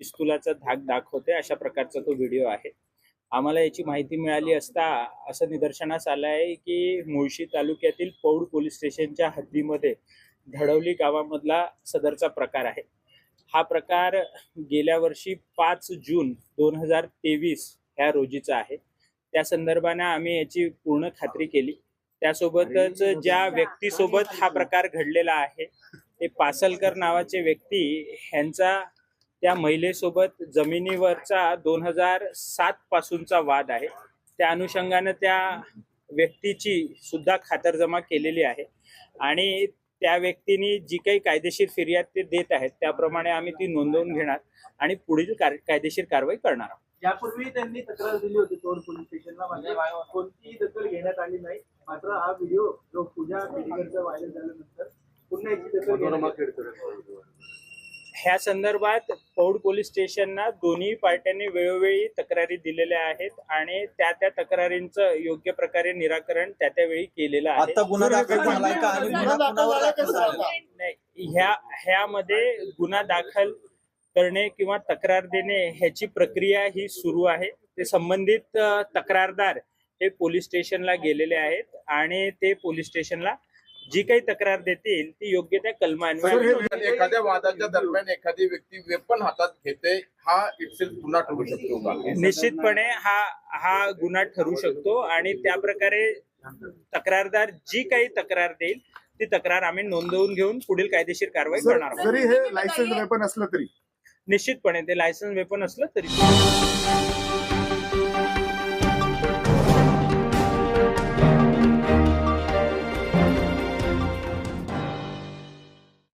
पिस्तुलाचा धाक दाखवते अशा प्रकारचा तो व्हिडिओ आहे. आम्हाला याची माहिती मिळाली असता असं निदर्शनास आलं आहे की मुळशी तालुक्यातील पौड पोलीस स्टेशनच्या हद्दीमध्ये धडवली गावामधला सदरचा प्रकार आहे. हा प्रकार गेल्या वर्षी पाच जून दोन हजार तेवीस ह्या रोजीचा आहे. त्या संदर्भाने आम्ही याची पूर्ण खात्री केली. त्यासोबतच ज्या व्यक्तीसोबत हा प्रकार घडलेला आहे ते पासलकर नावाचे व्यक्ती ह्यांचा त्या महिलेसोबत जमिनीवरचा दोन हजार सात पासूनचा वाद आहे. त्या अनुषंगानं त्या व्यक्तीची सुद्धा खातरजमा केलेली आहे. आणि त्या व्यक्तीने जी काही कायदेशीर फिर्याद ते देत आहेत त्याप्रमाणे आम्ही ती नोंदवून घेणार आणि पुढील कायदेशीर कारवाई करणार आहोत. यापूर्वी त्यांनी तक्रार दिली होती तोड पोलीस स्टेशनला मात्र कोणतीही दखल घेण्यात आली नाही. मात्र हा व्हिडिओ जो पूजा पेडीकरचा व्हायरल झाल्यानंतर पुन्हा याची दखल घेण्यात. ह्या संदर्भात पौड पोलीस स्टेशनना दोन्ही पार्ट्यांनी वेळोवेळी तक्रारी दिलेल्या आहेत आणि त्या त्या तक्रारींचं योग्य प्रकारे निराकरण त्या त्यावेळी केलेलं आहे. आता गुन्हा दाखल झालाय का आणि गुन्हा कुणावर दाखल झाला नाही ह्या ह्यामध्ये गुन्हा दाखल करणे किंवा तक्रार देणे ह्याची प्रक्रिया ही सुरू आहे. ते संबंधित अ, तक्रारदार हे पोलीस स्टेशनला गेलेले आहेत आणि ते पोलीस स्टेशनला जी काही तक्रार देतील ती योग्य त्या कलमान्वये पण एखाद्या वादाच्या दरम्यान एखादी व्यक्ती वेपन हातात घेते हा इटसेल्फ गुन्हा ठरू शकतो का? निश्चितपणे हा हा गुन्हा ठरू शकतो आणि त्या प्रकारे तक्रारदार जी काही तक्रार देईल ती तक्रार आम्ही नोंदवून घेऊन पुढील कायदेशीर कारवाई करणार आहोत. जरी हे लायसन्स वेपन असलं तरी. निश्चितपणे ते लायसन्स वेपन असलं तरी.